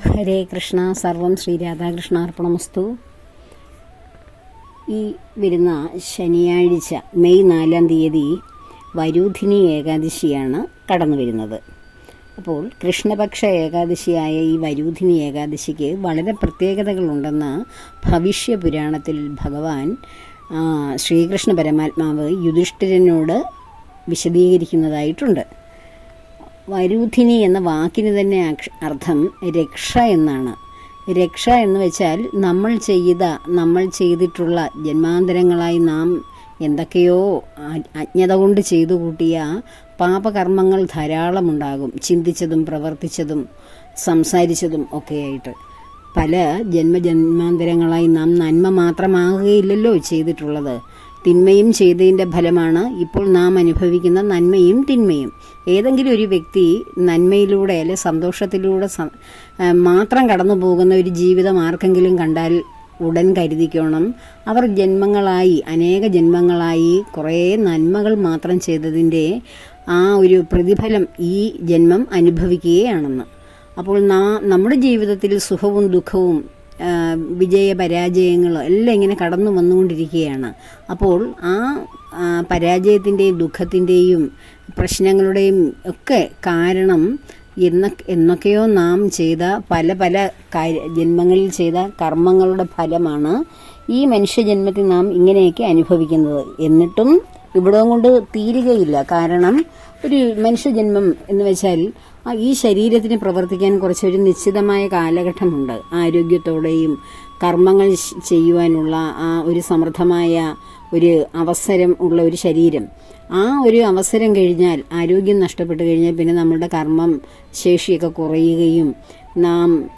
ഹരേ കൃഷ്ണ സർവം ശ്രീ രാധാകൃഷ്ണാർപ്പണമസ്തു ഈ വരുന്ന ശനിയാഴ്ച മെയ് നാലാം തീയതി വരൂധിനി ഏകാദശിയാണ് കടന്നു വരുന്നത്. അപ്പോൾ കൃഷ്ണപക്ഷ ഏകാദശിയായ ഈ വരൂധിനി ഏകാദശിക്ക് വളരെ പ്രത്യേകതകളുണ്ടെന്ന് ഭവിഷ്യ പുരാണത്തിൽ ഭഗവാൻ ശ്രീകൃഷ്ണ പരമാത്മാവ് യുധിഷ്ഠിരനോട് വിശദീകരിക്കുന്നതായിട്ടുണ്ട്. വരൂധിനി എന്ന വാക്കിന് തന്നെ അർത്ഥം രക്ഷ എന്നാണ്. രക്ഷ എന്ന് വെച്ചാൽ നമ്മൾ ചെയ്ത നമ്മൾ ചെയ്തിട്ടുള്ള ജന്മാന്തരങ്ങളായി നാം എന്തൊക്കെയോ അജ്ഞത കൊണ്ട് ചെയ്തു കൂട്ടിയ പാപകർമ്മങ്ങൾ ധാരാളമുണ്ടാകും. ചിന്തിച്ചതും പ്രവർത്തിച്ചതും സംസാരിച്ചതും ഒക്കെയായിട്ട്. പല ജന്മജന്മാന്തരങ്ങളായി നാം നന്മ മാത്രമാകുകയില്ലല്ലോ ചെയ്തിട്ടുള്ളത്. തിന്മയും ചെയ്തതിന്റെ ഫലമാണ് ഇപ്പോൾ നാം അനുഭവിക്കുന്ന നന്മയും തിന്മയും. ഏതെങ്കിലും ഒരു വ്യക്തി നന്മയിലൂടെ അല്ലെ സന്തോഷത്തിലൂടെ മാത്രം കടന്നു പോകുന്ന ഒരു ജീവിതം ആർക്കെങ്കിലും കണ്ടാൽ ഉടൻ കരുതിക്കോണം. അവർ ജന്മങ്ങളായി അനേക ജന്മങ്ങളായി കുറേ നന്മകൾ മാത്രം ചെയ്തതിന്റെ ആ ഒരു പ്രതിഫലം ഈ ജന്മം അനുഭവിക്കുകയാണെന്ന്. അപ്പോൾ നാ നമ്മുടെ ജീവിതത്തിൽ സുഖവും ദുഃഖവും വിജയ പരാജയങ്ങളോ എല്ലാം ഇങ്ങനെ കടന്നു വന്നുകൊണ്ടിരിക്കുകയാണ്. അപ്പോൾ ആ പരാജയത്തിന്റെയും ദുഃഖത്തിന്റെയും പ്രശ്നങ്ങളുടെയും ഒക്കെ കാരണം എന്ന എന്നൊക്കെയോ നാം ചെയ്ത പല പല ജന്മങ്ങളിൽ ചെയ്ത കർമ്മങ്ങളുടെ ഫലമാണ് ഈ മനുഷ്യജന്മത്തിൽ നാം ഇങ്ങനെയൊക്കെ അനുഭവിക്കുന്നത്. എന്നിട്ടും ഇവിടം കൊണ്ട് തീരുകയില്ല. കാരണം ഒരു മനുഷ്യജന്മം എന്ന് വെച്ചാൽ ഈ ശരീരത്തിന് പ്രവർത്തിക്കാൻ കുറച്ചൊരു നിശ്ചിതമായ കാലഘട്ടമുണ്ട്. ആരോഗ്യത്തോടെയും കർമ്മങ്ങൾ ചെയ്യുവാനുള്ള ആ ഒരു സമൃദ്ധമായ ഒരു അവസരം ഉള്ള ഒരു ശരീരം. ആ ഒരു അവസരം കഴിഞ്ഞാൽ ആരോഗ്യം നഷ്ടപ്പെട്ടു കഴിഞ്ഞാൽ പിന്നെ നമ്മളുടെ കർമ്മം ശേഷിയൊക്കെ കുറയുകയും നാം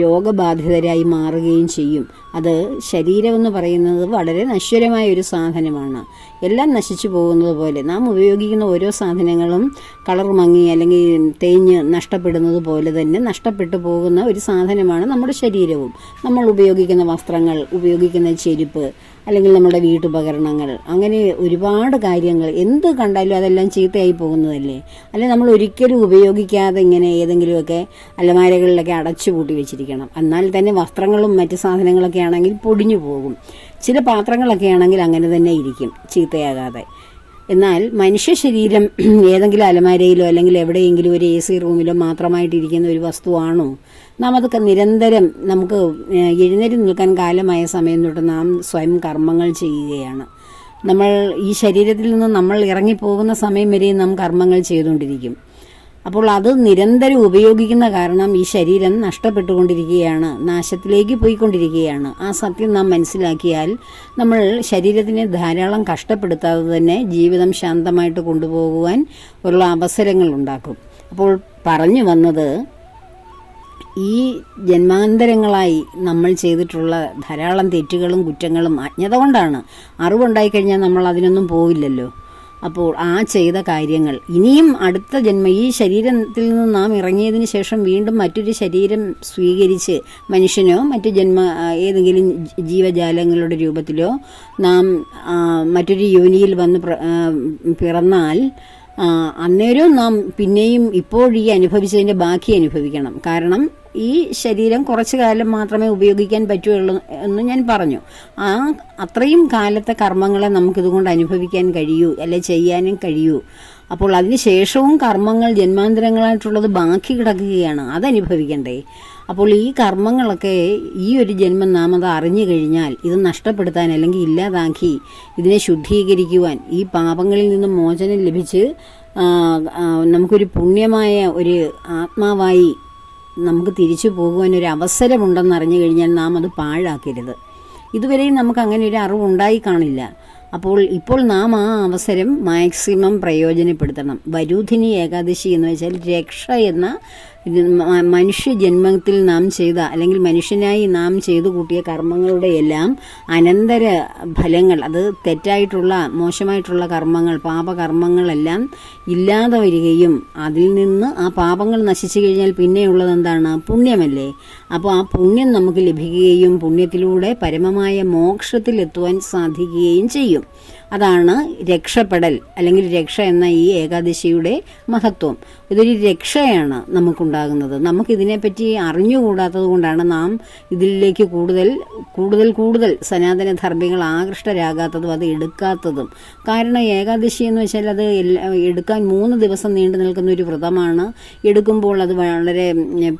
രോഗബാധിതരായി മാറുകയും ചെയ്യും. അത് ശരീരമെന്ന് പറയുന്നത് വളരെ നശ്വരമായ ഒരു സാധനമാണ്. എല്ലാം നശിച്ചു പോകുന്നത് പോലെ നാം ഉപയോഗിക്കുന്ന ഓരോ സാധനങ്ങളും കളർ മങ്ങി അല്ലെങ്കിൽ തേഞ്ഞ് നഷ്ടപ്പെടുന്നത് പോലെ തന്നെ നഷ്ടപ്പെട്ടു പോകുന്ന ഒരു സാധനമാണ് നമ്മുടെ ശരീരവും. നമ്മൾ ഉപയോഗിക്കുന്ന വസ്ത്രങ്ങൾ ഉപയോഗിക്കുന്ന ചെരുപ്പ് അല്ലെങ്കിൽ നമ്മുടെ വീട്ടുപകരണങ്ങൾ അങ്ങനെ ഒരുപാട് കാര്യങ്ങൾ. എന്ത് കണ്ടാലും അതെല്ലാം ചീത്തയായി പോകുന്നതല്ലേ? അല്ലെങ്കിൽ നമ്മൾ ഒരിക്കലും ഉപയോഗിക്കാതെ ഇങ്ങനെ ഏതെങ്കിലുമൊക്കെ അലമാരകളിലൊക്കെ അടച്ചു പൂട്ടി വെച്ചിരിക്കണം. എന്നാൽ തന്നെ വസ്ത്രങ്ങളും മറ്റു സാധനങ്ങളൊക്കെ ആണെങ്കിൽ പൊടിഞ്ഞു പോകും. ചില പാത്രങ്ങളൊക്കെ ആണെങ്കിൽ അങ്ങനെ തന്നെ ഇരിക്കും ചീത്തയാകാതെ. എന്നാൽ മനുഷ്യ ശരീരം ഏതെങ്കിലും അലമാരയിലോ അല്ലെങ്കിൽ എവിടെയെങ്കിലും ഒരു എ സി റൂമിലോ മാത്രമായിട്ടിരിക്കുന്ന ഒരു വസ്തുവാണോ? നാം അതൊക്കെ നിരന്തരം നമുക്ക് എഴുന്നേറ്റ് നിൽക്കാൻ കാലമായ സമയം തൊട്ട് നാം സ്വയം കർമ്മങ്ങൾ ചെയ്യുകയാണ്. നമ്മൾ ഈ ശരീരത്തിൽ നിന്ന് നമ്മൾ ഇറങ്ങിപ്പോകുന്ന സമയം വരെയും നാം കർമ്മങ്ങൾ ചെയ്തുകൊണ്ടിരിക്കും. അപ്പോൾ അത് നിരന്തരം ഉപയോഗിക്കുന്ന കാരണം ഈ ശരീരം നഷ്ടപ്പെട്ടുകൊണ്ടിരിക്കുകയാണ് നാശത്തിലേക്ക് പോയിക്കൊണ്ടിരിക്കുകയാണ്. ആ സത്യം നാം മനസ്സിലാക്കിയാൽ നമ്മൾ ശരീരത്തിനെ ധാരാളം കഷ്ടപ്പെടുത്താതെ തന്നെ ജീവിതം ശാന്തമായിട്ട് കൊണ്ടുപോകുവാൻ ഉള്ള അവസരങ്ങൾ ഉണ്ടാക്കും. അപ്പോൾ പറഞ്ഞു വന്നത് ഈ ജന്മാന്തരങ്ങളായി നമ്മൾ ചെയ്തിട്ടുള്ള ധാരാളം തെറ്റുകളും കുറ്റങ്ങളും അജ്ഞത കൊണ്ടാണ്. അറിവുണ്ടായിക്കഴിഞ്ഞാൽ നമ്മൾ അതിനൊന്നും പോവില്ലല്ലോ. അപ്പോൾ ആ ചെയ്ത കാര്യങ്ങൾ. ഇനിയും അടുത്ത ജന്മ ഈ ശരീരത്തിൽ നിന്ന് നാം ഇറങ്ങിയതിന് ശേഷം വീണ്ടും മറ്റൊരു ശരീരം സ്വീകരിച്ച് മനുഷ്യനോ മറ്റു ജന്മ ഏതെങ്കിലും ജീവജാലങ്ങളുടെ രൂപത്തിലോ നാം മറ്റൊരു യോനിയിൽ വന്ന് പിറന്നാൽ അന്നേരവും നാം പിന്നെയും ഇപ്പോൾ ഈ അനുഭവിച്ചതിന്റെ ബാക്കി അനുഭവിക്കണം. കാരണം ഈ ശരീരം കുറച്ചു കാലം മാത്രമേ ഉപയോഗിക്കാൻ പറ്റുള്ളൂ എന്ന് ഞാൻ പറഞ്ഞു. ആ അത്രയും കാലത്തെ കർമ്മങ്ങളെ നമുക്കിതുകൊണ്ട് അനുഭവിക്കാൻ കഴിയൂ അല്ലെ ചെയ്യാനും കഴിയൂ. അപ്പോൾ അതിന് ശേഷവും കർമ്മങ്ങൾ ജന്മാന്തരങ്ങളായിട്ടുള്ളത് ബാക്കി കിടക്കുകയാണ് അതനുഭവിക്കണ്ടേ? അപ്പോൾ ഈ കർമ്മങ്ങളൊക്കെ ഈ ഒരു ജന്മം നാം അത് അറിഞ്ഞു കഴിഞ്ഞാൽ ഇത് നഷ്ടപ്പെടുത്താൻ അല്ലെങ്കിൽ ഇല്ലാതാക്കി ഇതിനെ ശുദ്ധീകരിക്കുവാൻ ഈ പാപങ്ങളിൽ നിന്ന് മോചനം ലഭിച്ച് നമുക്കൊരു പുണ്യമായ ഒരു ആത്മാവായി നമുക്ക് തിരിച്ചു പോകുവാനൊരു അവസരമുണ്ടെന്ന് അറിഞ്ഞു കഴിഞ്ഞാൽ നാം അത് പാഴാക്കരുത്. ഇതുവരെയും നമുക്ക് അങ്ങനെ ഒരു അറിവുണ്ടായി കാണില്ല. അപ്പോൾ ഇപ്പോൾ നാം ആ അവസരം മാക്സിമം പ്രയോജനപ്പെടുത്തണം. വരൂധിനി ഏകാദശി എന്ന് വെച്ചാൽ രക്ഷ എന്ന മനുഷ്യ ജന്മത്തിൽ നാം ചെയ്ത അല്ലെങ്കിൽ മനുഷ്യനായി നാം ചെയ്തു കൂട്ടിയ കർമ്മങ്ങളുടെ എല്ലാം അനന്തര ഫലങ്ങൾ അത് തെറ്റായിട്ടുള്ള മോശമായിട്ടുള്ള കർമ്മങ്ങൾ പാപകർമ്മങ്ങളെല്ലാം ഇല്ലാതെ വരികയും അതിൽ നിന്ന് ആ പാപങ്ങൾ നശിച്ചു കഴിഞ്ഞാൽ പിന്നെയുള്ളത് എന്താണ്? പുണ്യമല്ലേ? അപ്പോൾ ആ പുണ്യം നമുക്ക് ലഭിക്കുകയും പുണ്യത്തിലൂടെ പരമമായ മോക്ഷത്തിൽ എത്തുവാൻ സാധിക്കുകയും ചെയ്യും. അതാണ് രക്ഷപ്പെടൽ അല്ലെങ്കിൽ രക്ഷ എന്ന ഈ ഏകാദശിയുടെ മഹത്വം. ഇതൊരു രക്ഷയാണ് നമുക്കുണ്ടാകുന്നത്. നമുക്കിതിനെപ്പറ്റി അറിഞ്ഞുകൂടാത്തത് കൊണ്ടാണ് നാം ഇതിലേക്ക് കൂടുതൽ കൂടുതൽ കൂടുതൽ സനാതന ധർമ്മികൾ ആകൃഷ്ടരാകാത്തതും അത് എടുക്കാത്തതും. കാരണം ഏകാദശി എന്ന് വെച്ചാൽ അത് എടുക്കാൻ മൂന്ന് ദിവസം നീണ്ടു നിൽക്കുന്ന ഒരു വ്രതമാണ്. എടുക്കുമ്പോൾ അത് വളരെ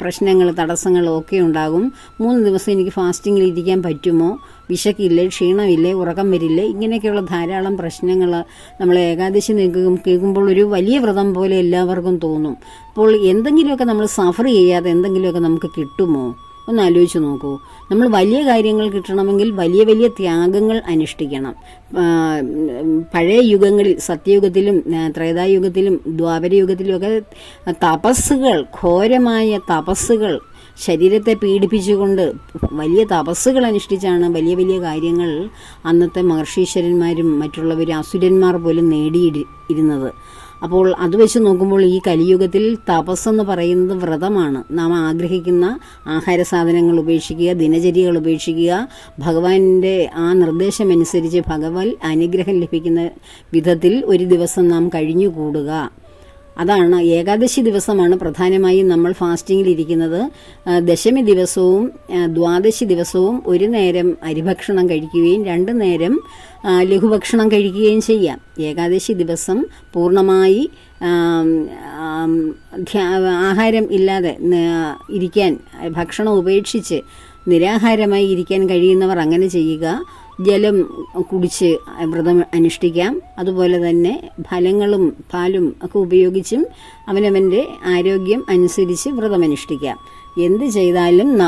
പ്രശ്നങ്ങൾ തടസ്സങ്ങളും ഒക്കെ ഉണ്ടാകും. മൂന്ന് ദിവസം എനിക്ക് ഫാസ്റ്റിങ്ങിൽ ഇരിക്കാൻ പറ്റുമോ? വിശക്കില്ലേ? ക്ഷീണമില്ലേ? ഉറക്കം വരില്ലേ? ഇങ്ങനെയൊക്കെയുള്ള ധാരാളം പ്രശ്നങ്ങൾ നമ്മൾ ഏകാദശി നിൽക്കും കേൾക്കുമ്പോൾ ഒരു വലിയ വ്രതം പോലെ എല്ലാവർക്കും തോന്നും. അപ്പോൾ എന്തെങ്കിലുമൊക്കെ നമ്മൾ സഫർ ചെയ്യാതെ എന്തെങ്കിലുമൊക്കെ നമുക്ക് കിട്ടുമോ? ഒന്ന് ആലോചിച്ച് നോക്കൂ. നമ്മൾ വലിയ കാര്യങ്ങൾ കിട്ടണമെങ്കിൽ വലിയ വലിയ ത്യാഗങ്ങൾ അനുഷ്ഠിക്കണം. പഴയ യുഗങ്ങളിൽ സത്യയുഗത്തിലും ത്രേതായുഗത്തിലും ദ്വാപരയുഗത്തിലും ഒക്കെ തപസ്സുകൾ ഘോരമായ തപസ്സുകൾ ശരീരത്തെ പീഡിപ്പിച്ചുകൊണ്ട് വലിയ തപസ്സുകൾ അനുഷ്ഠിച്ചാണ് വലിയ വലിയ കാര്യങ്ങൾ അന്നത്തെ മഹർഷീശ്വരന്മാരും മറ്റുള്ളവർ അസുരന്മാർ പോലും നേടിയിരുന്നത്. അപ്പോൾ അത് വെച്ച് നോക്കുമ്പോൾ ഈ കലിയുഗത്തിൽ തപസ്സെന്ന് പറയുന്നത് വ്രതമാണ്. നാം ആഗ്രഹിക്കുന്ന ആഹാര സാധനങ്ങൾ ഉപേക്ഷിക്കുക ദിനചര്യകൾ ഉപേക്ഷിക്കുക ഭഗവാന്റെ ആ നിർദ്ദേശമനുസരിച്ച് ഭഗവാൻ അനുഗ്രഹം ലഭിക്കുന്ന വിധത്തിൽ ഒരു ദിവസം നാം കഴിഞ്ഞുകൂടുക. അതാണ് ഏകാദശി ദിവസമാണ് പ്രധാനമായും നമ്മൾ ഫാസ്റ്റിങ്ങിൽ ഇരിക്കുന്നത്. ദശമി ദിവസവും ദ്വാദശി ദിവസവും ഒരു നേരം അരിഭക്ഷണം കഴിക്കുകയും രണ്ട് നേരം ലഘുഭക്ഷണം കഴിക്കുകയും ചെയ്യാം. ഏകാദശി ദിവസം പൂർണമായി ആഹാരം ഇല്ലാതെ ഇരിക്കാൻ ഭക്ഷണം ഉപേക്ഷിച്ച് നിരാഹാരമായി ഇരിക്കാൻ കഴിയുന്നവർ അങ്ങനെ ചെയ്യുക. ജലം കുടിച്ച് വ്രതം അനുഷ്ഠിക്കാം. അതുപോലെ തന്നെ ഫലങ്ങളും പാലും ഒക്കെ ഉപയോഗിച്ചും അവനവന്റെ ആരോഗ്യം അനുസരിച്ച് വ്രതം അനുഷ്ഠിക്കാം. എന്ത് ചെയ്താലും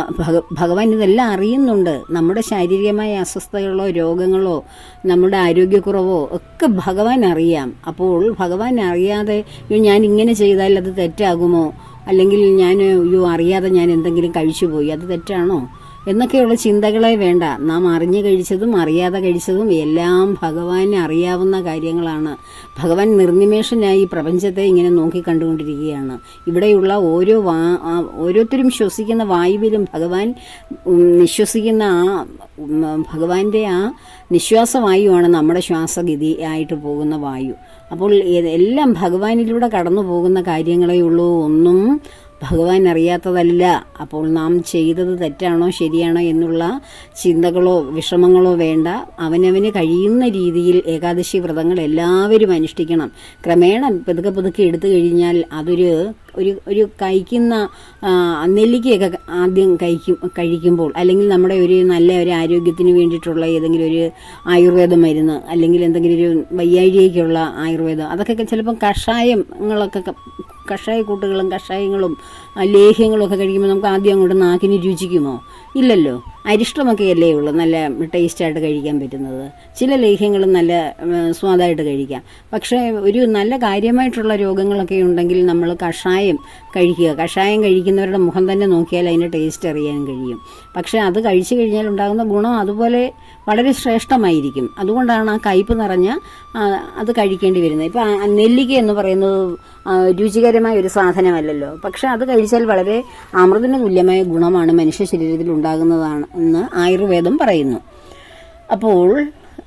ഭഗവാൻ ഇതെല്ലാം അറിയുന്നുണ്ട്. നമ്മുടെ ശാരീരികമായ അസ്വസ്ഥതകളോ രോഗങ്ങളോ നമ്മുടെ ആരോഗ്യക്കുറവോ ഒക്കെ ഭഗവാൻ അറിയാം. അപ്പോൾ ഭഗവാൻ അറിയാതെ ഞാൻ ഇങ്ങനെ ചെയ്താൽ അത് തെറ്റാകുമോ? അല്ലെങ്കിൽ ഞാൻ അയ്യോ അറിയാതെ ഞാൻ എന്തെങ്കിലും കഴിച്ചുപോയി. അത് തെറ്റാണോ? എന്നൊക്കെയുള്ള ചിന്തകളെ വേണ്ട. നാം അറിഞ്ഞു കഴിച്ചതും അറിയാതെ കഴിച്ചതും എല്ലാം ഭഗവാന് അറിയാവുന്ന കാര്യങ്ങളാണ്. ഭഗവാൻ നിർനിമേഷനായി പ്രപഞ്ചത്തെ ഇങ്ങനെ നോക്കി കണ്ടുകൊണ്ടിരിക്കുകയാണ് ഇവിടെയുള്ള ഓരോ വാ ഓരോരുത്തരും ശ്വസിക്കുന്ന വായുവിലും ഭഗവാൻ നിശ്വസിക്കുന്ന ആ ഭഗവാന്റെ ആ നിശ്വാസവായുവാണ് നമ്മുടെ ശ്വാസഗതി ആയിട്ട് പോകുന്ന വായു. അപ്പോൾ എല്ലാം ഭഗവാനിലൂടെ കടന്നു പോകുന്ന കാര്യങ്ങളേ ഉള്ളൂ. ഒന്നും ഭഗവാൻ അറിയാത്തതല്ല അപ്പോൾ നാം ചെയ്തത് തെറ്റാണോ ശരിയാണോ എന്നുള്ള ചിന്തകളോ വിഷമങ്ങളോ വേണ്ട. അവനവന് കഴിയുന്ന രീതിയിൽ ഏകാദശി വ്രതങ്ങൾ എല്ലാവരും അനുഷ്ഠിക്കണം. ക്രമേണ പതുക്കെ പതുക്കെ എടുത്തു കഴിഞ്ഞാൽ അതൊരു ഒരു ഒരു കഴിക്കുന്ന നെല്ലിക്കയൊക്കെ ആദ്യം കഴിക്കും കഴിക്കുമ്പോൾ അല്ലെങ്കിൽ നമ്മുടെ ഒരു നല്ല ഒരു ആരോഗ്യത്തിന് വേണ്ടിയിട്ടുള്ള ഏതെങ്കിലും ഒരു ആയുർവേദ മരുന്ന് അല്ലെങ്കിൽ എന്തെങ്കിലും ഒരു വയ്യാഴികയ്ക്കുള്ള ആയുർവേദം. അതൊക്കെ ചിലപ്പം കഷായങ്ങളൊക്കെ ക- കഷായ കൂട്ടുകളും കഷായങ്ങളും ലേഹ്യങ്ങളും ഒക്കെ കഴിക്കുമ്പോൾ നമുക്ക് ആദ്യം അങ്ങോട്ട് നാക്കിന് രുചിക്കുമോ? ഇല്ലല്ലോ. അരിഷ്ടമൊക്കെ അല്ലേ ഉള്ളൂ. നല്ല ടേസ്റ്റായിട്ട് കഴിക്കാൻ പറ്റുന്നത്. ചില ലേഹ്യങ്ങളും നല്ല സ്വാദായിട്ട് കഴിക്കാം. പക്ഷേ ഒരു നല്ല കാര്യമായിട്ടുള്ള രോഗങ്ങളൊക്കെ ഉണ്ടെങ്കിൽ നമ്മൾ കഷായം കഴിക്കുക. കഷായം കഴിക്കുന്നവരുടെ മുഖം തന്നെ നോക്കിയാൽ അതിന്റെ ടേസ്റ്റ് അറിയാൻ കഴിയും. പക്ഷേ അത് കഴിച്ചു കഴിഞ്ഞാൽ ഉണ്ടാകുന്ന ഗുണം അതുപോലെ വളരെ ശ്രേഷ്ഠമായിരിക്കും. അതുകൊണ്ടാണ് ആ കയ്പ് നിറഞ്ഞ അത് കഴിക്കേണ്ടി വരുന്നത്. ഇപ്പം ആ നെല്ലിക്ക എന്ന് പറയുന്നത് രുചികരമായ ഒരു സാധനമല്ലല്ലോ. പക്ഷേ അത് കഴിച്ചാൽ വളരെ അമൃതിന് തുല്യമായ ഗുണമാണ് മനുഷ്യ ശരീരത്തിൽ ഉണ്ടാകുന്നതാണ് എന്ന് ആയുർവേദം പറയുന്നു. അപ്പോൾ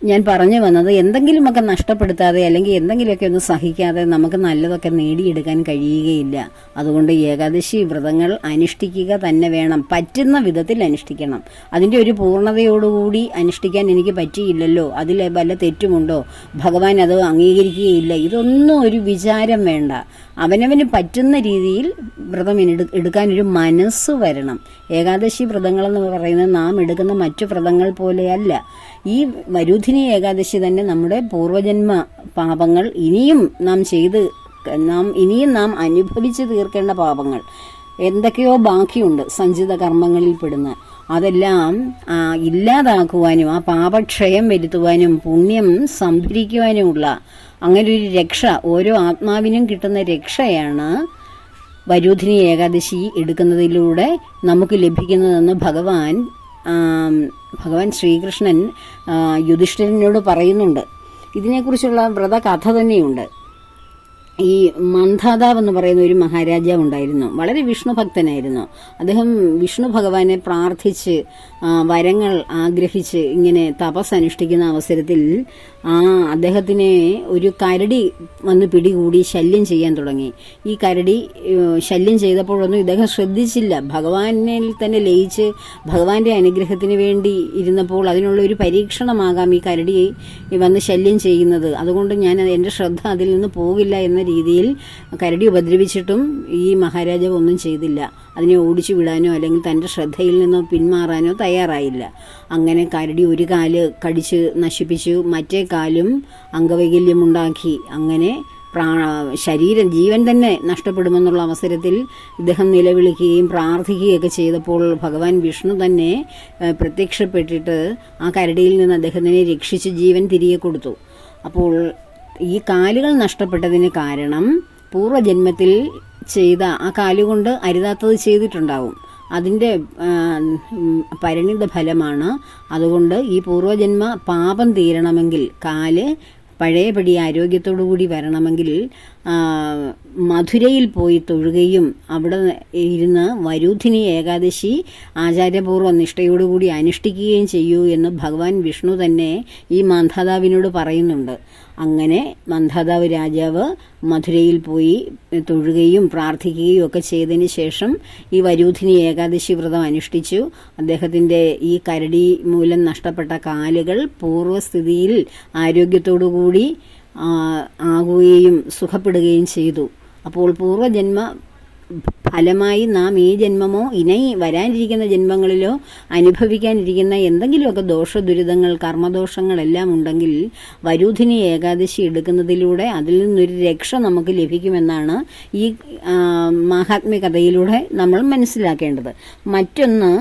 ഞാൻ പറഞ്ഞു വന്നത് എന്തെങ്കിലുമൊക്കെ നഷ്ടപ്പെടുത്താതെ അല്ലെങ്കിൽ എന്തെങ്കിലുമൊക്കെ ഒന്ന് സഹിക്കാതെ നമുക്ക് നല്ലതൊക്കെ നേടിയെടുക്കാൻ കഴിയുകയില്ല. അതുകൊണ്ട് ഏകാദശി വ്രതങ്ങൾ അനുഷ്ഠിക്കുക തന്നെ വേണം. പറ്റുന്ന വിധത്തിൽ അനുഷ്ഠിക്കണം. അതിന്റെ ഒരു പൂർണതയോടുകൂടി അനുഷ്ഠിക്കാൻ എനിക്ക് പറ്റിയില്ലല്ലോ. അതിൽ വല്ല തെറ്റുമുണ്ടോ? ഭഗവാൻ അത് അംഗീകരിക്കുകയില്ല. ഇതൊന്നും ഒരു വിചാരം വേണ്ട. അവനവന് പറ്റുന്ന രീതിയിൽ വ്രതം എടു- എടുക്കാനൊരു മനസ്സ് വരണം. ഏകാദശി വ്രതങ്ങളെന്ന് പറയുന്നത് നാം എടുക്കുന്ന മറ്റു വ്രതങ്ങൾ പോലെയല്ല. ഈ വരുധിനി ഏകാദശി തന്നെ നമ്മുടെ പൂർവജന്മ പാപങ്ങൾ ഇനിയും നാം ചെയ്ത് നാം ഇനിയും നാം അനുഭവിച്ച് തീർക്കേണ്ട പാപങ്ങൾ. എന്തൊക്കെയോ ബാക്കിയുണ്ട് സഞ്ചിത കർമ്മങ്ങളിൽ പെടുന്ന. അതെല്ലാം ഇല്ലാതാക്കുവാനും ആ പാപക്ഷയം വരുത്തുവാനും പുണ്യം സംഭരിക്കുവാനുമുള്ള അങ്ങനെ ഒരു രക്ഷ ഓരോ ആത്മാവിനും കിട്ടുന്ന രക്ഷയാണ് വരൂധിനി ഏകാദശി എടുക്കുന്നതിലൂടെ നമുക്ക് ലഭിക്കുന്നതെന്ന് ഭഗവാൻ ഭഗവാൻ ശ്രീകൃഷ്ണൻ യുധിഷ്ഠിരനോട് പറയുന്നുണ്ട്. ഇതിനെക്കുറിച്ചുള്ള വ്രത കഥ തന്നെയുണ്ട്. ഈ മന്ധാതാവ് എന്ന് പറയുന്ന ഒരു മഹാരാജാവ് ഉണ്ടായിരുന്നു. വളരെ വിഷ്ണു ഭക്തനായിരുന്നു അദ്ദേഹം വിഷ്ണു ഭഗവാനെ പ്രാർത്ഥിച്ച് വരങ്ങൾ ആഗ്രഹിച്ച് ഇങ്ങനെ തപസ് അനുഷ്ഠിക്കുന്ന അവസരത്തിൽ ആ അദ്ദേഹത്തിനെ ഒരു കരടി വന്ന് പിടികൂടി ശല്യം ചെയ്യാൻ തുടങ്ങി. ഈ കരടി ശല്യം ചെയ്തപ്പോഴൊന്നും ഇദ്ദേഹം ശ്രദ്ധിച്ചില്ല. ഭഗവാനിൽ തന്നെ ലയിച്ച് ഭഗവാന്റെ അനുഗ്രഹത്തിന് വേണ്ടി ഇരുന്നപ്പോൾ അതിനുള്ള ഒരു പരീക്ഷണമാകാം ഈ കരടി വന്ന് ശല്യം ചെയ്യുന്നത്. അതുകൊണ്ട് ഞാൻ എന്റെ ശ്രദ്ധ അതിൽ നിന്ന് പോകില്ല എന്ന രീതിയിൽ കരടി ഉപദ്രവിച്ചിട്ടും ഈ മഹാരാജാവ് ഒന്നും ചെയ്തില്ല. അതിനെ ഓടിച്ചു വിടാനോ അല്ലെങ്കിൽ തന്റെ ശ്രദ്ധയിൽ നിന്നോ പിന്മാറാനോ തയ്യാറായില്ല. അങ്ങനെ കരടി ഒരു കാൽ കടിച്ച് നശിപ്പിച്ചു മറ്റേ കാലും അംഗവൈകല്യമുണ്ടാക്കി. അങ്ങനെ പ്രാ ശരീരം ജീവൻ തന്നെ നഷ്ടപ്പെടുമെന്നുള്ള അവസരത്തിൽ ഇദ്ദേഹം നിലവിളിക്കുകയും പ്രാർത്ഥിക്കുകയൊക്കെ ചെയ്തപ്പോൾ ഭഗവാൻ വിഷ്ണു തന്നെ പ്രത്യക്ഷപ്പെട്ടിട്ട് ആ കരടിയിൽ നിന്ന് അദ്ദേഹത്തിനെ രക്ഷിച്ച് ജീവൻ തിരികെ കൊടുത്തു. അപ്പോൾ ഈ കാലുകൾ നഷ്ടപ്പെട്ടതിന് കാരണം പൂർവജന്മത്തിൽ ചെയ്ത ആ കാലുകൊണ്ട് അരുതാത്തത് ചെയ്തിട്ടുണ്ടാവും. അതിന്റെ പരിണിത ഫലമാണ്. അതുകൊണ്ട് ഈ പൂർവജന്മ പാപം തീരണമെങ്കിൽ കാൽ പഴയപടി ആരോഗ്യത്തോടു കൂടി വരണമെങ്കിൽ മധുരയിൽ പോയി തൊഴുകയും അവിടെ ഇരുന്ന് വരൂധിനി ഏകാദശി ആചാര്യപൂർവ നിഷ്ഠയോടുകൂടി അനുഷ്ഠിക്കുകയും ചെയ്യൂ എന്ന് ഭഗവാൻ വിഷ്ണു തന്നെ ഈ മന്ധാതാവിനോട് പറയുന്നുണ്ട്. അങ്ങനെ മന്ധാതാവ് രാജാവ് മധുരയിൽ പോയി തൊഴുകയും പ്രാർത്ഥിക്കുകയും ഒക്കെ ചെയ്തതിന് ശേഷം ഈ വരൂധിനി ഏകാദശി വ്രതം അനുഷ്ഠിച്ചു. അദ്ദേഹത്തിന്റെ ഈ കരടി മൂലം നഷ്ടപ്പെട്ട കാലുകൾ പൂർവസ്ഥിതിയിൽ ആരോഗ്യത്തോടുകൂടി ആ, ആകുകയും സുഖപ്പെടുകയും ചെയ്തു. അപ്പോൾ പൂർവജന്മ ഫലമായി നാം ഈ ജന്മമോ ഇനി വരാനിരിക്കുന്ന ജന്മങ്ങളിലോ അനുഭവിക്കാനിരിക്കുന്ന എന്തെങ്കിലുമൊക്കെ ദോഷ ദുരിതങ്ങൾ കർമ്മദോഷങ്ങളെല്ലാം ഉണ്ടെങ്കിൽ വരൂധിനി ഏകാദശി എടുക്കുന്നതിലൂടെ അതിൽ നിന്നൊരു രക്ഷ നമുക്ക് ലഭിക്കുമെന്നാണ് ഈ മഹാത്മ്യകഥയിലൂടെ കഥയിലൂടെ നമ്മൾ മനസ്സിലാക്കേണ്ടത്. മറ്റൊന്ന്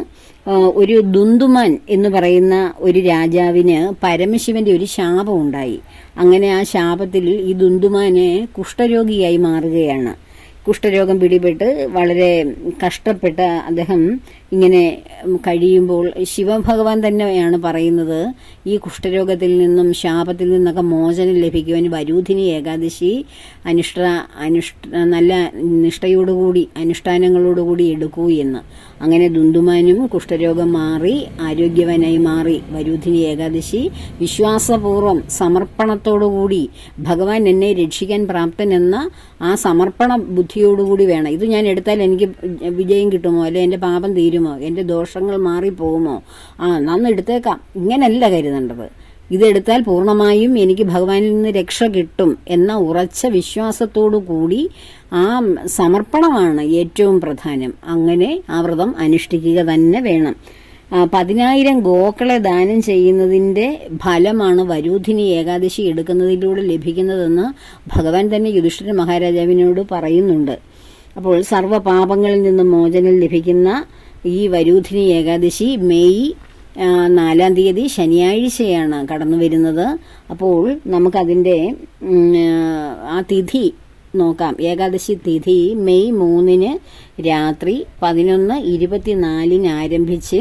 ഒരു ദുന്ദുമാൻ എന്ന് പറയുന്ന ഒരു രാജാവിന് പരമശിവന്റെ ഒരു ശാപം ഉണ്ടായി അങ്ങനെ ആ ശാപത്തിൽ ഈ ദുന്ദുമാനെ കുഷ്ഠരോഗിയായി മാറുകയാണ്. കുഷ്ഠരോഗം പിടിപെട്ട് വളരെ കഷ്ടപ്പെട്ട അദ്ദേഹം ഇങ്ങനെ കഴിയുമ്പോൾ ശിവഭഗവാൻ തന്നെയാണ് പറയുന്നത് ഈ കുഷ്ഠരോഗത്തിൽ നിന്നും ശാപത്തിൽ നിന്നൊക്കെ മോചനം ലഭിക്കുവാൻ വരൂധിനി ഏകാദശി അനുഷ്ഠ അനുഷ്ഠ നല്ല നിഷ്ഠയോടുകൂടി അനുഷ്ഠാനങ്ങളോടുകൂടി എടുക്കൂ എന്ന്. അങ്ങനെ ദുന്ദുമാനും കുഷ്ഠരോഗം മാറി ആരോഗ്യവനായി മാറി വരൂധിനി ഏകാദശി വിശ്വാസപൂർവം സമർപ്പണത്തോടുകൂടി ഭഗവാൻ എന്നെ രക്ഷിക്കാൻ പ്രാപ്തനെന്ന ആ സമർപ്പണ ബുദ്ധിയോടുകൂടി വേണം. ഇത് ഞാൻ എടുത്താൽ എനിക്ക് വിജയം കിട്ടുമോ? അല്ലെ എന്റെ പാപം തീരുമോ? എന്റെ ദോഷങ്ങൾ മാറിപ്പോകുമോ? ആ നന്ന് എടുത്തേക്കാം. ഇങ്ങനല്ല കരുതേണ്ടത്. ഇതെടുത്താൽ പൂർണമായും എനിക്ക് ഭഗവാനിൽ നിന്ന് രക്ഷ കിട്ടും എന്ന ഉറച്ച വിശ്വാസത്തോടു കൂടി ആ സമർപ്പണമാണ് ഏറ്റവും പ്രധാനം. അങ്ങനെ ആ വ്രതം അനുഷ്ഠിക്കുക തന്നെ വേണം. പതിനായിരം ഗോക്കളെ ദാനം ചെയ്യുന്നതിന്റെ ഫലമാണ് വരൂധിനി ഏകാദശി എടുക്കുന്നതിലൂടെ ലഭിക്കുന്നതെന്ന് ഭഗവാൻ തന്നെ യുധിഷ്ഠിര മഹാരാജാവിനോട് പറയുന്നുണ്ട്. അപ്പോൾ സർവ പാപങ്ങളിൽ നിന്നും മോചനം ലഭിക്കുന്ന ഈ വരൂധിനി ഏകാദശി മെയ് നാലാം തീയതി ശനിയാഴ്ചയാണ് കടന്നു വരുന്നത്. അപ്പോൾ നമുക്കതിന്റെ ആ തിഥി നോക്കാം. ഏകാദശി തിഥി മെയ് മൂന്നിന് രാത്രി പതിനൊന്ന് ഇരുപത്തിനാലിന് ആരംഭിച്ച്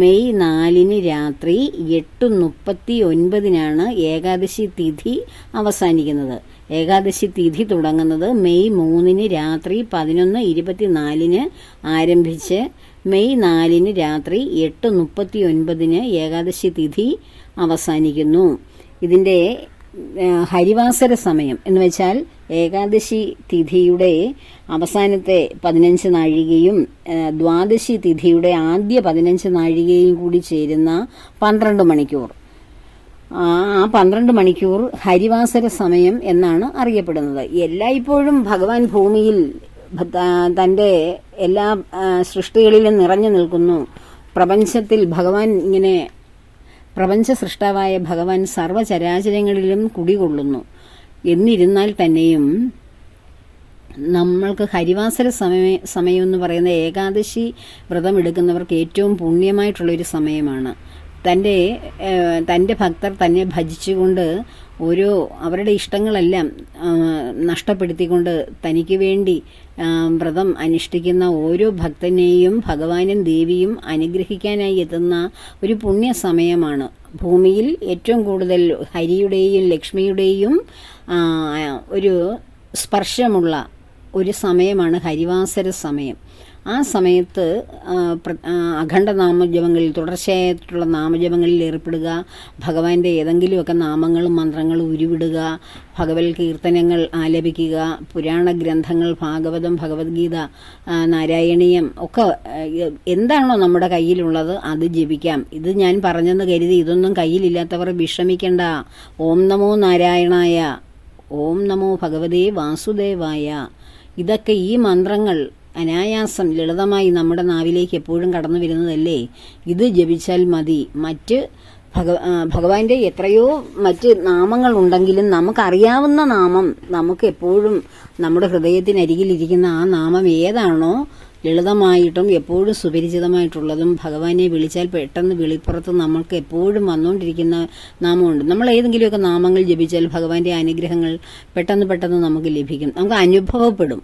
മെയ് നാലിന് രാത്രി എട്ട് മുപ്പത്തി ഒൻപതിനാണ് ഏകാദശി തിഥി അവസാനിക്കുന്നത്. ഏകാദശി തിഥി തുടങ്ങുന്നത് മെയ് മൂന്നിന് രാത്രി പതിനൊന്ന് ഇരുപത്തിനാലിന് ആരംഭിച്ച് മെയ് നാലിന് രാത്രി എട്ട് മുപ്പത്തി ഒൻപതിന് ഏകാദശി തിഥി അവസാനിക്കുന്നു. ഇതിന്റെ ഹരിവാസര സമയം എന്ന് വെച്ചാൽ ഏകാദശി തിഥിയുടെ അവസാനത്തെ പതിനഞ്ച് നാഴികയും ദ്വാദശി തിഥിയുടെ ആദ്യ പതിനഞ്ച് നാഴികയും കൂടി ചേരുന്ന പന്ത്രണ്ട് മണിക്കൂർ. ആ പന്ത്രണ്ട് മണിക്കൂർ ഹരിവാസര സമയം എന്നാണ് അറിയപ്പെടുന്നത്. എല്ലായ്പ്പോഴും ഭഗവാൻ ഭൂമിയിൽ തന്റെ എല്ലാ സൃഷ്ടികളിലും നിറഞ്ഞു നിൽക്കുന്നു. പ്രപഞ്ചത്തിൽ ഭഗവാൻ ഇങ്ങനെ പ്രപഞ്ച സൃഷ്ടാവായ ഭഗവാൻ സർവചരാചരങ്ങളിലും കുടികൊള്ളുന്നു. എന്നിരുന്നാൽ തന്നെയും നമ്മൾക്ക് ഹരിവാസര സമയ സമയം എന്ന് പറയുന്ന ഏകാദശി വ്രതം എടുക്കുന്നവർക്ക് ഏറ്റവും പുണ്യമായിട്ടുള്ള ഒരു സമയമാണ്. തന്റെ തന്റെ ഭക്തർ തന്നെ ഭജിച്ചുകൊണ്ട് ഓരോ അവരുടെ ഇഷ്ടങ്ങളെല്ലാം നഷ്ടപ്പെടുത്തിക്കൊണ്ട് തനിക്ക് വേണ്ടി വ്രതം അനുഷ്ഠിക്കുന്ന ഓരോ ഭക്തനെയും ഭഗവാനും ദേവിയും അനുഗ്രഹിക്കാനായി എത്തുന്ന ഒരു പുണ്യ സമയമാണ് ഭൂമിയിൽ ഏറ്റവും കൂടുതൽ ഹരിയുടെയും ലക്ഷ്മിയുടെയും ഒരു സ്പർശമുള്ള ഒരു സമയമാണ് ഹരിവാസര സമയം. ആ സമയത്ത് അഖണ്ഡ നാമജപങ്ങളിൽ തുടർച്ചയായിട്ടുള്ള നാമജപങ്ങളിൽ ഏർപ്പെടുക ഭഗവാന്റെ ഏതെങ്കിലുമൊക്കെ നാമങ്ങളും മന്ത്രങ്ങളും ഉരുവിടുക ഭഗവത് കീർത്തനങ്ങൾ ആലപിക്കുക പുരാണ ഗ്രന്ഥങ്ങൾ ഭാഗവതം ഭഗവത്ഗീത നാരായണീയം ഒക്കെ എന്താണോ നമ്മുടെ കയ്യിലുള്ളത് അത് ജപിക്കാം. ഇത് ഞാൻ പറഞ്ഞെന്ന് കരുതി ഇതൊന്നും കയ്യിലില്ലാത്തവർ വിഷമിക്കേണ്ട. ഓം നമോ നാരായണായ ഓം നമോ ഭഗവതേ വാസുദേവായ ഇതൊക്കെ ഈ മന്ത്രങ്ങൾ അനായാസം ലളിതമായി നമ്മുടെ നാവിലേക്ക് എപ്പോഴും കടന്നു വരുന്നതല്ലേ? ഇത് ജപിച്ചാൽ മതി. മറ്റ് ഭഗ ഭഗവാന്റെ എത്രയോ മറ്റ് നാമങ്ങൾ ഉണ്ടെങ്കിലും നമുക്കറിയാവുന്ന നാമം നമുക്ക് എപ്പോഴും നമ്മുടെ ഹൃദയത്തിനരികിലിരിക്കുന്ന ആ നാമം ഏതാണോ ലളിതമായിട്ടും എപ്പോഴും സുപരിചിതമായിട്ടുള്ളതും ഭഗവാനെ വിളിച്ചാൽ പെട്ടെന്ന് വിളിപ്പുറത്ത് നമ്മൾക്ക് എപ്പോഴും വന്നുകൊണ്ടിരിക്കുന്ന നാമമുണ്ട്. നമ്മൾ ഏതെങ്കിലുമൊക്കെ നാമങ്ങൾ ജപിച്ചാൽ ഭഗവാന്റെ അനുഗ്രഹങ്ങൾ പെട്ടെന്ന് പെട്ടെന്ന് നമുക്ക് ലഭിക്കും. നമുക്ക് അനുഭവപ്പെടും.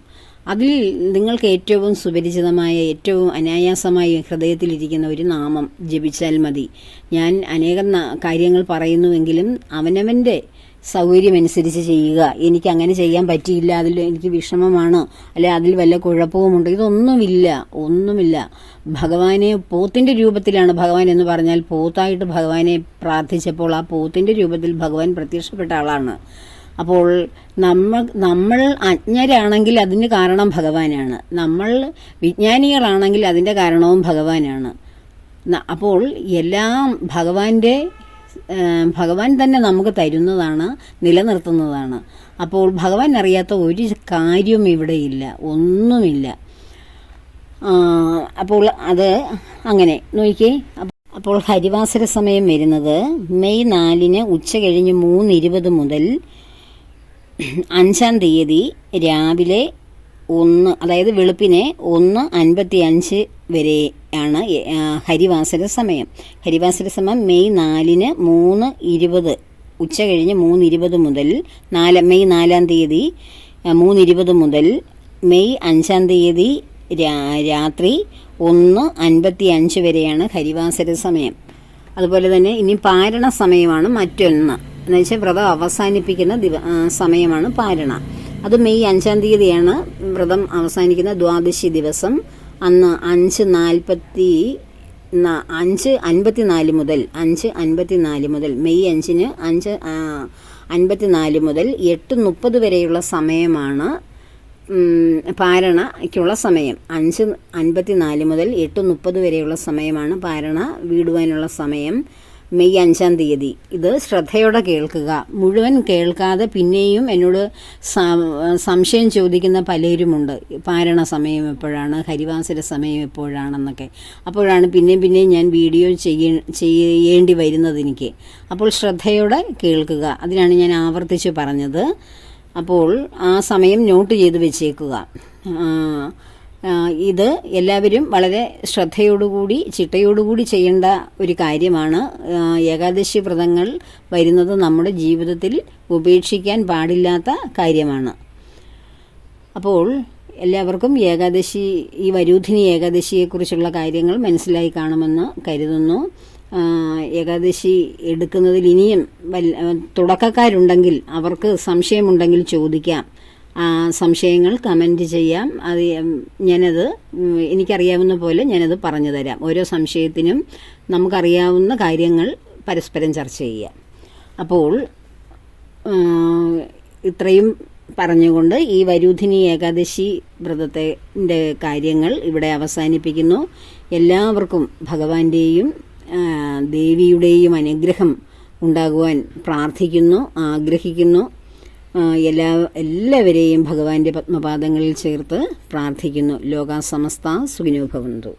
അതിൽ നിങ്ങൾക്ക് ഏറ്റവും സുപരിചിതമായ ഏറ്റവും അനായാസമായി ഹൃദയത്തിലിരിക്കുന്ന ഒരു നാമം ജപിച്ചാൽ മതി. ഞാൻ അനേകം കാര്യങ്ങൾ പറയുന്നുവെങ്കിലും അവനവന്റെ സൗകര്യമനുസരിച്ച് ചെയ്യുക. എനിക്ക് അങ്ങനെ ചെയ്യാൻ പറ്റിയില്ല. അതിൽ എനിക്ക് വിഷമമാണ്. അല്ലെ അതിൽ വല്ല കുഴപ്പവുമുണ്ട്? ഇതൊന്നുമില്ല. ഒന്നുമില്ല. ഭഗവാനെ പോത്തിന്റെ രൂപത്തിലാണ് ഭഗവാൻ എന്ന് പറഞ്ഞാൽ പോത്തായിട്ട് ഭഗവാനെ പ്രാർത്ഥിച്ചപ്പോൾ ആ പോത്തിന്റെ രൂപത്തിൽ ഭഗവാൻ പ്രത്യക്ഷപ്പെട്ട ആളാണ്. അപ്പോൾ നമ്മൾ നമ്മൾ അജ്ഞരാണെങ്കിൽ അതിന് കാരണം ഭഗവാനാണ്. നമ്മൾ വിജ്ഞാനികളാണെങ്കിൽ അതിന്റെ കാരണവും ഭഗവാനാണ്. അപ്പോൾ എല്ലാം ഭഗവാന്റെ ഭഗവാൻ തന്നെ നമുക്ക് തരുന്നതാണ് നിലനിർത്തുന്നതാണ്. അപ്പോൾ ഭഗവാൻ അറിയാത്ത ഒരു കാര്യവും ഇവിടെയില്ല ഒന്നുമില്ല. അപ്പോൾ അത് അങ്ങനെ നോക്കിയേ അപ്പോൾ ഹരിവാസര സമയം വരുന്നത് മെയ് നാലിന് ഉച്ച കഴിഞ്ഞ് മൂന്ന് ഇരുപത് മുതൽ അഞ്ചാം തീയതി രാവിലെ ഒന്ന് അതായത് വെളുപ്പിനെ ഒന്ന് അൻപത്തി അഞ്ച് വരെയാണ് ആണ് ഹരിവാസര സമയം. ഹരിവാസര സമയം മെയ് നാലിന് മൂന്ന് ഇരുപത് ഉച്ച കഴിഞ്ഞ് മൂന്ന് ഇരുപത് മുതൽ നാല് മെയ് നാലാം തീയതി മൂന്ന് ഇരുപത് മുതൽ മെയ് അഞ്ചാം തീയതി രാത്രി ഒന്ന് അൻപത്തി അഞ്ച് വരെയാണ് ഹരിവാസര സമയം. അതുപോലെ തന്നെ ഇനി പാരണ സമയമാണ് മറ്റൊന്ന്. എന്ന് വെച്ചാൽ വ്രതം അവസാനിപ്പിക്കുന്ന ദിവ സമയമാണ് പാരണ. അത് മെയ് അഞ്ചാം തീയതിയാണ് വ്രതം അവസാനിക്കുന്ന ദ്വാദശി ദിവസം. അന്ന് അഞ്ച് നാൽപ്പത്തി അഞ്ച് അൻപത്തിനാല് മുതൽ അഞ്ച് അൻപത്തിനാല് മുതൽ മെയ് അഞ്ചിന് അഞ്ച് അൻപത്തിനാല് മുതൽ എട്ട് മുപ്പത് വരെയുള്ള സമയമാണ് പാരണയ്ക്കുള്ള സമയം. അഞ്ച് അൻപത്തിനാല് മുതൽ എട്ട് മുപ്പത് വരെയുള്ള സമയമാണ് പാരണ വീടുവാനുള്ള സമയം. മെയ് അഞ്ചാം തീയതി. ഇത് ശ്രദ്ധയോടെ കേൾക്കുക. മുഴുവൻ കേൾക്കാതെ പിന്നെയും എന്നോട് സംശയം ചോദിക്കുന്ന പലരുമുണ്ട്. പാരണ സമയം എപ്പോഴാണ്? ഹരിവാസര സമയം എപ്പോഴാണെന്നൊക്കെ. അപ്പോഴാണ് പിന്നെയും പിന്നെയും ഞാൻ വീഡിയോ ചെയ്യ ചെയ്യേണ്ടി വരുന്നത് എനിക്ക്. അപ്പോൾ ശ്രദ്ധയോടെ കേൾക്കുക. അതിനാണ് ഞാൻ ആവർത്തിച്ച് പറഞ്ഞത്. അപ്പോൾ ആ സമയം നോട്ട് ചെയ്ത് വെച്ചേക്കുക. ഇത് എല്ലാവരും വളരെ ശ്രദ്ധയോടുകൂടി ചിട്ടയോടുകൂടി ചെയ്യേണ്ട ഒരു കാര്യമാണ്. ഏകാദശി വ്രതങ്ങൾ വരുന്നത് നമ്മുടെ ജീവിതത്തിൽ ഉപേക്ഷിക്കാൻ പാടില്ലാത്ത കാര്യമാണ്. അപ്പോൾ എല്ലാവർക്കും ഏകാദശി ഈ വരൂധിനി ഏകാദശിയെക്കുറിച്ചുള്ള കാര്യങ്ങൾ മനസ്സിലായി കാണുമെന്ന് കരുതുന്നു. ഏകാദശി എടുക്കുന്നതിൽ ഇനിയും തുടക്കക്കാരുണ്ടെങ്കിൽ അവർക്ക് സംശയമുണ്ടെങ്കിൽ ചോദിക്കാം. സംശയങ്ങൾ കമന്റ് ചെയ്യാം. അത് ഞാനത് എനിക്കറിയാവുന്ന പോലെ ഞാനത് പറഞ്ഞു തരാം. ഓരോ സംശയത്തിനും നമുക്കറിയാവുന്ന കാര്യങ്ങൾ പരസ്പരം ചർച്ച ചെയ്യാം. അപ്പോൾ ഇത്രയും പറഞ്ഞുകൊണ്ട് ഈ വരൂധിനി ഏകാദശി വ്രതത്തിന്റെ കാര്യങ്ങൾ ഇവിടെ അവസാനിപ്പിക്കുന്നു. എല്ലാവർക്കും ഭഗവാന്റെയും ദേവിയുടെയും അനുഗ്രഹം ഉണ്ടാകുവാൻ പ്രാർത്ഥിക്കുന്നു ആഗ്രഹിക്കുന്നു. എല്ലാ എല്ലാവരെയും ഭഗവാന്റെ പത്മപാദങ്ങളിൽ ചേർത്ത് പ്രാർത്ഥിക്കുന്നു. ലോകാസമസ്ത സുഖിനോ ഭവന്തു.